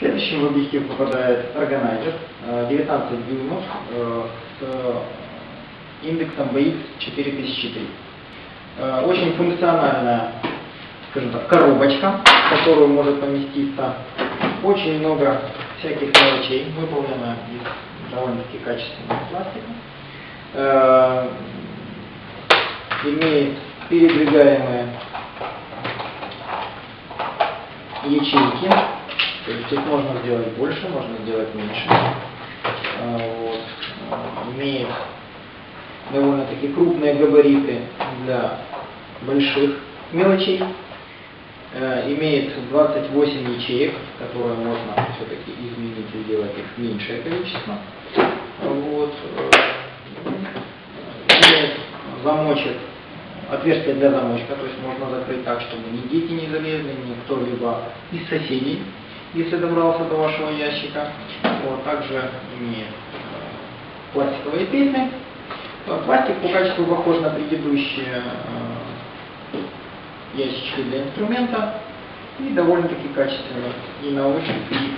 Следующим в объектив попадает органайзер э, 19 дюймов э, с э, индексом BX 4003. Э, Очень функциональная, скажем так, коробочка, в которую может поместиться очень много всяких мелочей, выполнена из довольно-таки качественного пластика. Э, Имеет передвигаемые ячейки. То есть здесь можно сделать больше, можно сделать меньше. А, Вот. Имеет довольно-таки крупные габариты для больших мелочей. Э, Имеет 28 ячеек, которые можно все-таки изменить и сделать их меньшее количество. Вот. Имеет замочек, отверстие для замочка, то есть можно закрыть так, чтобы ни дети не залезли, ни кто-либо из соседей, если добрался до вашего ящика. Вот, также имеет э, пластиковые петли. Э, Пластик по качеству похож на предыдущие э, ящички для инструмента и довольно-таки качественный и на ощупь, и.